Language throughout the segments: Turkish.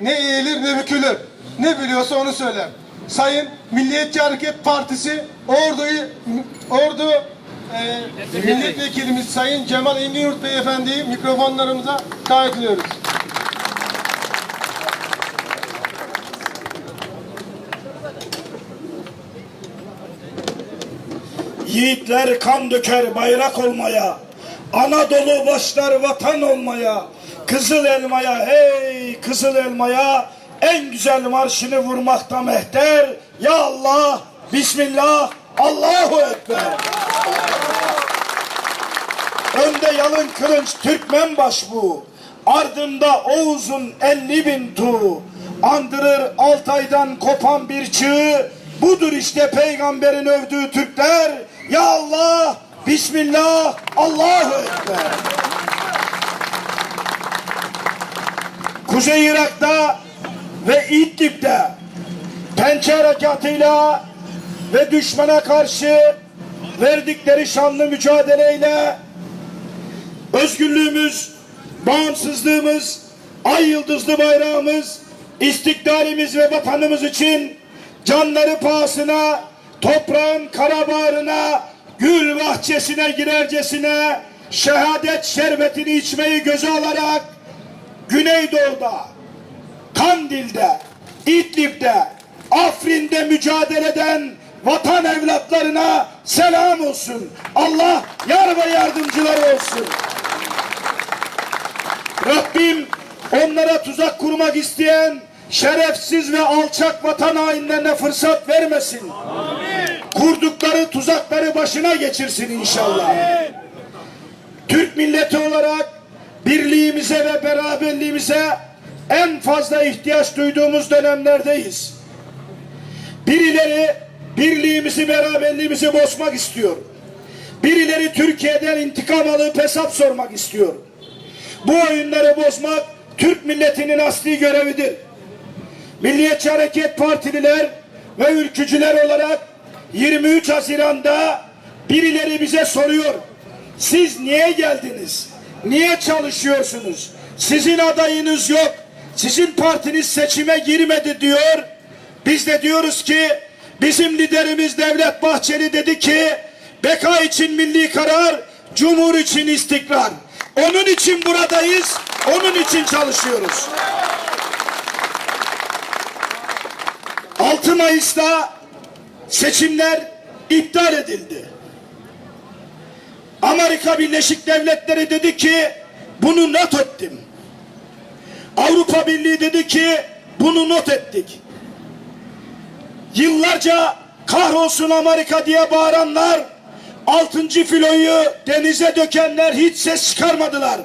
ne eğilir ne bükülür. Ne biliyorsa onu söyler. Sayın Milliyetçi Hareket Partisi Ordu'yu Ordu e, milletvekilimiz Sayın Cemal Engin Beyefendi'yi mikrofonlarımıza davet ediyoruz. Yiğitler kan döker bayrak olmaya. Anadolu başlar vatan olmaya. Kızıl elmaya hey kızıl elmaya. En güzel marşını vurmakta mehter. Ya Allah, Bismillah, Allahu Ekber. Önde yalın kılıç Türkmen baş bu. Ardında Oğuz'un elli bin tu. Andırır Altay'dan kopan bir çığ. Budur işte peygamberin övdüğü Türkler. Ya Allah, Bismillah, Allahu Ekber. Kuzey Irak'ta ve İdlib'de pençe harekatıyla ve düşmana karşı verdikleri şanlı mücadeleyle özgürlüğümüz, bağımsızlığımız, ay yıldızlı bayrağımız, istiklalimiz ve vatanımız için canları pahasına, toprağın kara bağrına, gül bahçesine girercesine şehadet şerbetini içmeyi göze alarak Güneydoğu'da, Kandil'de, İdlib'de, Afrin'de mücadele eden vatan evlatlarına selam olsun. Allah yar ve yardımcıları olsun. Rabbim onlara tuzak kurmak isteyen şerefsiz ve alçak vatan hainlerine fırsat vermesin. Kurdukları tuzakları başına geçirsin inşallah. Türk milleti olarak birliğimize ve beraberliğimize en fazla ihtiyaç duyduğumuz dönemlerdeyiz. Birileri birliğimizi, beraberliğimizi bozmak istiyor. Birileri Türkiye'den intikam alıp hesap sormak istiyor. Bu oyunları bozmak Türk milletinin asli görevidir. Milliyetçi Hareket Partililer ve ülkücüler olarak 23 Haziran'da birileri bize soruyor. Siz niye geldiniz? Niye çalışıyorsunuz? Sizin adayınız yok. Sizin partiniz seçime girmedi diyor. Biz de diyoruz ki bizim liderimiz Devlet Bahçeli dedi ki beka için milli karar, cumhur için istikrar. Onun için buradayız, onun için çalışıyoruz. 6 Mayıs'ta seçimler iptal edildi. Amerika Birleşik Devletleri dedi ki bunu not ettim. Avrupa Birliği dedi ki bunu not ettik. Yıllarca kahrolsun Amerika diye bağıranlar altıncı filoyu denize dökenler hiç ses çıkarmadılar.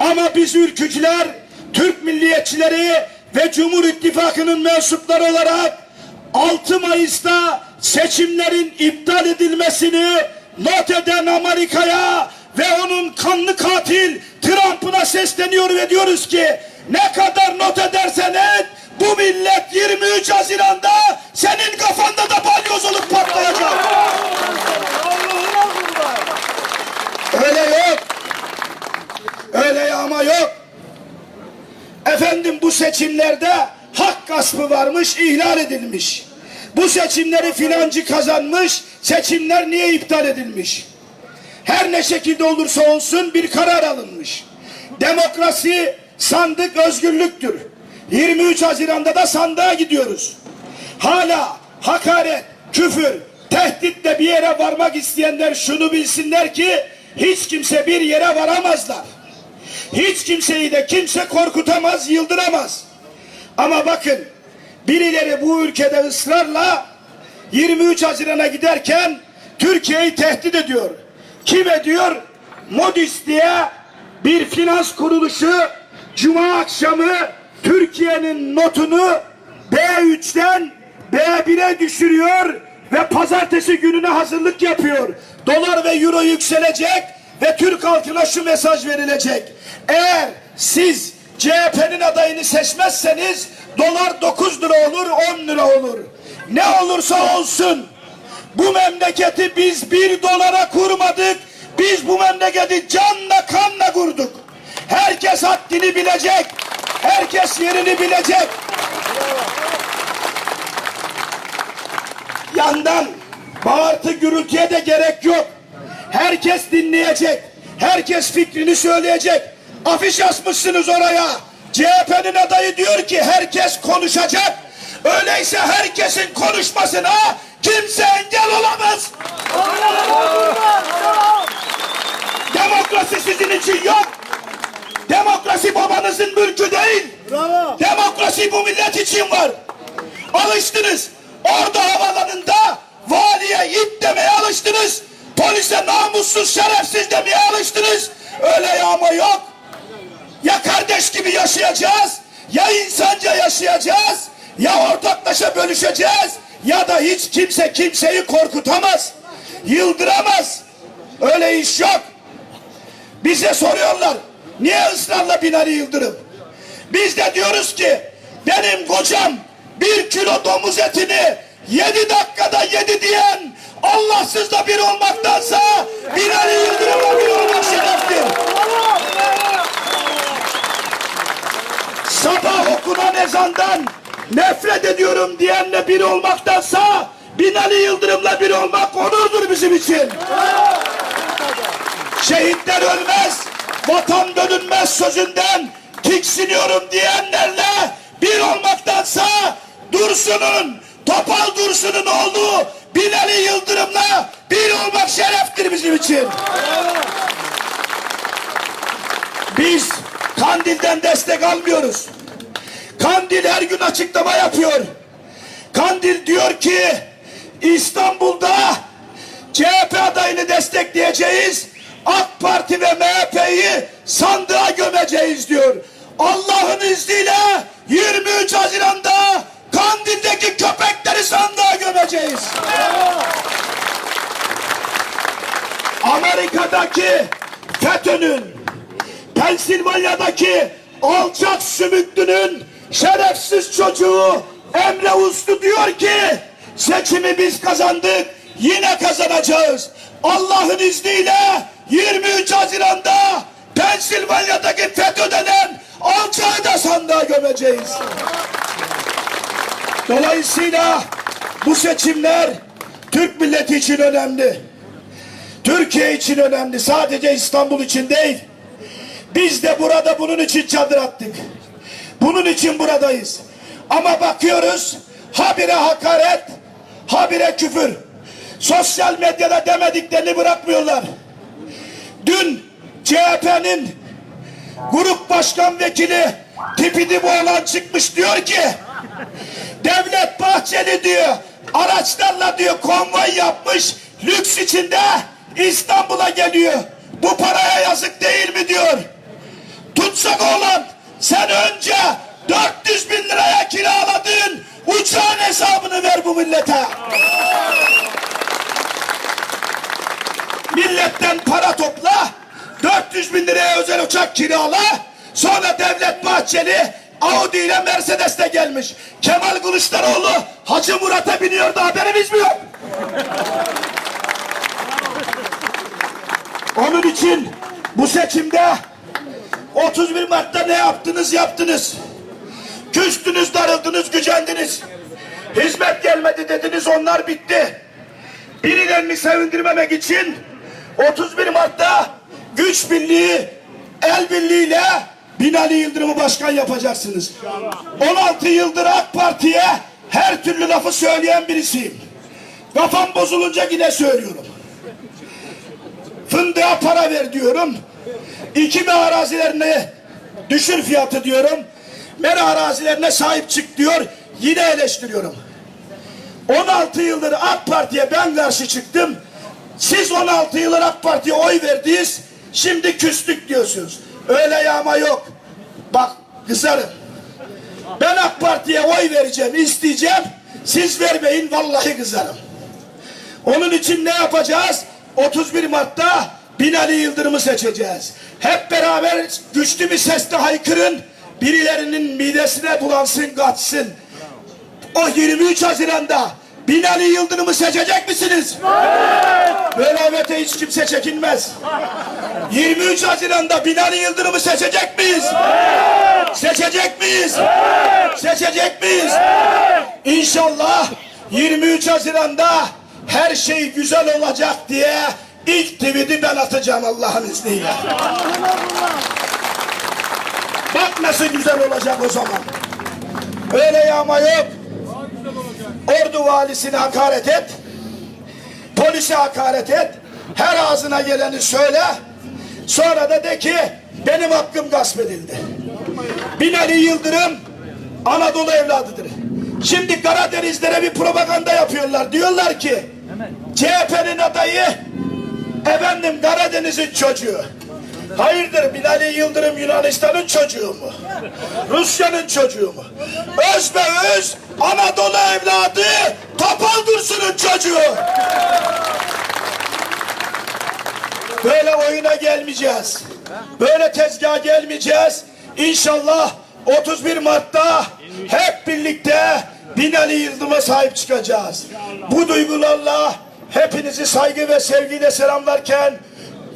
Ama biz ülkücüler, Türk milliyetçileri ve Cumhur İttifakı'nın mensupları olarak 6 Mayıs'ta seçimlerin iptal edilmesini not eden Amerika'ya ve onun kanlı katil Trump'ına sesleniyor ve diyoruz ki ne kadar not edersen et bu millet 23 Haziran'da senin kafanda da balyoz olup patlayacak. Öyle yok. Öyle ama yok. Efendim bu seçimlerde hak gaspı varmış, ihlal edilmiş. Bu seçimleri filancı kazanmış, seçimler niye iptal edilmiş? Her ne şekilde olursa olsun bir karar alınmış. Demokrasi sandık özgürlüktür. 23 Haziran'da da sandığa gidiyoruz. Hala hakaret, küfür, tehditle bir yere varmak isteyenler şunu bilsinler ki hiç kimse bir yere varamazlar. Hiç kimseyi de kimse korkutamaz, yıldıramaz. Ama bakın birileri bu ülkede ısrarla 23 Haziran'a giderken Türkiye'yi tehdit ediyor. Kim ediyor? Modis diye bir finans kuruluşu Cuma akşamı Türkiye'nin notunu B3'ten B1'e düşürüyor ve pazartesi gününe hazırlık yapıyor. Dolar ve euro yükselecek ve Türk halkına şu mesaj verilecek. Eğer siz CHP'nin adayını seçmezseniz dolar 9 lira olur 10 lira olur. Ne olursa olsun bu memleketi biz bir dolara kurmadık. Biz bu memleketi canla kanla kurduk. Herkes haddini bilecek. Herkes yerini bilecek. Yandan bağırtı gürültüye de gerek yok. Herkes dinleyecek. Herkes fikrini söyleyecek. Afiş asmışsınız oraya. CHP'nin adayı diyor ki herkes konuşacak. Öyleyse herkesin konuşmasına kimse engel olamaz. Demokrasi sizin için yok. Demokrasi babanızın mülkü değil. Demokrasi bu millet için var. Alıştınız. Orada havalanında valiye ip demeye alıştınız. Polise namussuz şerefsiz demeye alıştınız. Öyle yağma yok. Ya kardeş gibi yaşayacağız, ya insanca yaşayacağız, ya ortaklaşa bölüşeceğiz, ya da hiç kimse kimseyi korkutamaz, yıldıramaz. Öyle iş yok. Bize soruyorlar, niye ısrarla Binali Yıldırım? Biz de diyoruz ki, benim kocam bir kilo domuz etini yedi dakikada yedi diyen Allahsızla bir olmaktansa Binali Yıldırım'la bir olmak şereftir. Sabah okunan ezandan nefret ediyorum diyenle bir olmaktansa Binali Yıldırım'la bir olmak onurdur bizim için. Şehitler ölmez, vatan bölünmez sözünden tiksiniyorum diyenlerle bir olmaktansa Dursun'un, Topal Dursun'un oğlu Binali Yıldırım'la bir olmak şereftir bizim için. Biz Kandil'den destek almıyoruz. Kandil her gün açıklama yapıyor. Kandil diyor ki İstanbul'da CHP adayını destekleyeceğiz. AK Parti ve MHP'yi sandığa gömeceğiz diyor. Allah'ın izniyle 23 Haziran'da Kandil'deki köpekleri sandığa gömeceğiz. Amerika'daki FETÖ'nün Pensilvanya'daki alçak sümüklünün şerefsiz çocuğu Emre Uslu diyor ki seçimi biz kazandık yine kazanacağız. Allah'ın izniyle 23 Haziran'da Pensilvanya'daki FETÖ denen alçağı da sandığa gömeceğiz. Dolayısıyla bu seçimler Türk milleti için önemli. Türkiye için önemli. Sadece İstanbul için değil. Biz de burada bunun için çadır attık. Bunun için buradayız. Ama bakıyoruz habire hakaret, habire küfür. Sosyal medyada demediklerini bırakmıyorlar. Dün CHP'nin grup başkan vekili tipidi bu olan çıkmış diyor ki Devlet Bahçeli diyor araçlarla diyor konvoy yapmış lüks içinde İstanbul'a geliyor. Bu paraya yazık değil mi diyor. Tutsak oğlan sen önce 400 bin liraya kiraladığın uçağın hesabını ver bu millete. Milletten para topla 400 bin liraya özel uçak kirala sonra Devlet Bahçeli Audi ile Mercedes'te gelmiş. Kemal Kılıçdaroğlu Hacı Murat'a biniyordu haberimiz mi yok? Onun için bu seçimde 31 Mart'ta ne yaptınız yaptınız. Küstünüz, darıldınız, gücendiniz. Hizmet gelmedi dediniz onlar bitti. Birilerini sevindirmemek için 31 Mart'ta güç birliği, el birliğiyle Binali Yıldırım'ı başkan yapacaksınız. 16 yıldır AK Parti'ye her türlü lafı söyleyen birisiyim. Kafam bozulunca yine söylüyorum. Fındığa para ver diyorum. İkime arazilerine düşür fiyatı diyorum. Mera arazilerine sahip çık diyor. Yine eleştiriyorum. 16 yıldır AK Parti'ye ben karşı çıktım. Siz 16 yıldır AK Parti'ye oy verdiniz. Şimdi küslük diyorsunuz. Öyle yağma yok. Bak kızarım. Ben AK Parti'ye oy vereceğim, isteyeceğim. Siz vermeyin vallahi kızarım. Onun için ne yapacağız? 31 Mart'ta Binali Yıldırım'ı seçeceğiz. Hep beraber güçlü bir sesle haykırın. Birilerinin midesine bulansın, kaçsın. O 23 Haziran'da Binali Yıldırım'ı seçecek misiniz? Evet. Velavete hiç kimse çekinmez. 23 Haziran'da Binali Yıldırım'ı seçecek miyiz? Seçecek miyiz? Seçecek miyiz? İnşallah 23 Haziran'da her şey güzel olacak diye ilk tweet'i ben atacağım Allah'ın izniyle. Bak nasıl güzel olacak o zaman. Öyle yağma yok. Ordu valisine hakaret et. Polise hakaret et. Her ağzına geleni söyle. Sonra da de ki benim hakkım gasp edildi. Binali Yıldırım Anadolu evladıdır. Şimdi Karadenizlere bir propaganda yapıyorlar. Diyorlar ki CHP'nin adayı efendim Karadeniz'in çocuğu. Hayırdır Binali Yıldırım Yunanistan'ın çocuğu mu? Rusya'nın çocuğu mu? Öz be öz Anadolu evladı Topal Dursun'un çocuğu. Böyle oyuna gelmeyeceğiz. Böyle tezgaha gelmeyeceğiz. İnşallah 31 Mart'ta hep birlikte Binali Yıldırım'a sahip çıkacağız. Bu duygularla hepinizi saygı ve sevgiyle selamlarken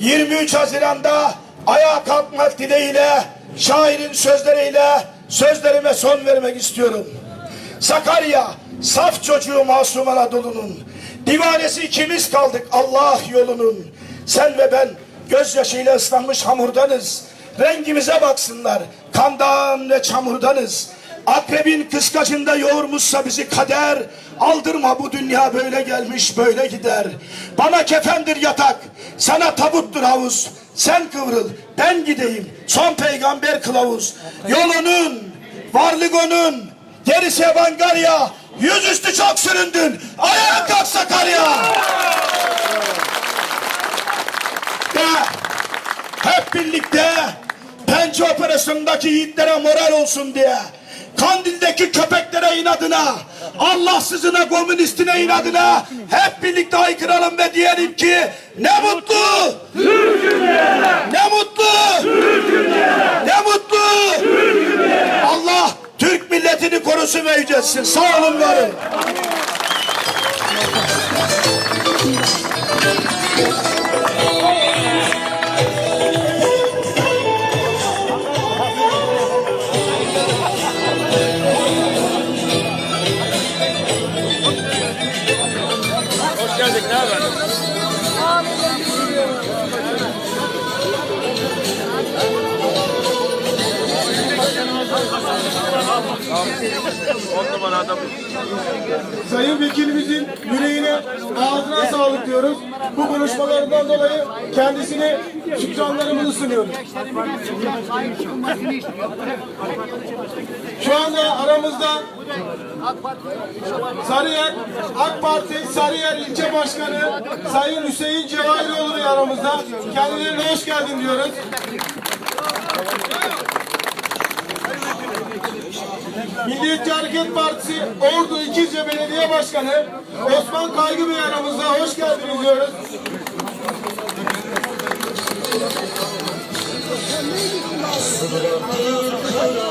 23 Haziran'da ayağa kalkmak dileğiyle şairin sözleriyle sözlerime son vermek istiyorum. Sakarya, saf çocuğu masum Anadolu'nun. Divanesi ikimiz kaldık Allah yolunun. Sen ve ben gözyaşıyla ıslanmış hamurdanız. Rengimize baksınlar, kandan ve çamurdanız. Akrebin kıskacında yoğurmuşsa bizi kader, aldırma bu dünya böyle gelmiş böyle gider. Bana kefendir yatak, sana tabuttur havuz. Sen kıvrıl, ben gideyim, son peygamber kılavuz. Yolunun, varlık onun, gerisi Evangarya, yüzüstü çok süründün, ayağa kalk Sakarya. Ve hep birlikte pençe operasyonundaki yiğitlere moral olsun diye Kandil'deki köpeklere inadına Allahsızına komünistine inadına hep birlikte haykıralım ve diyelim ki ne mutlu! Ne mutlu! Ne mutlu! Allah Türk milletini korusun ve yücelsin sağ olun varın On numara adam. Sayın Vekilimizin yüreğine, ağzına sağlık diyoruz. Bu konuşmalarından dolayı kendisine şükranlarımızı sunuyoruz. Şu anda aramızda Sarıyer AK Parti Sarıyer İlçe Başkanı Sayın Hüseyin Cevahiroğlu aramızda. Kendilerine hoş geldin diyoruz. Milliyetçi Hareket Partisi Ordu İkizce Belediye Başkanı Osman Kaygı Bey aramıza hoş geldiniz diyoruz. Allah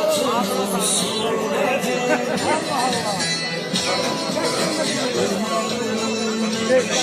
Allah.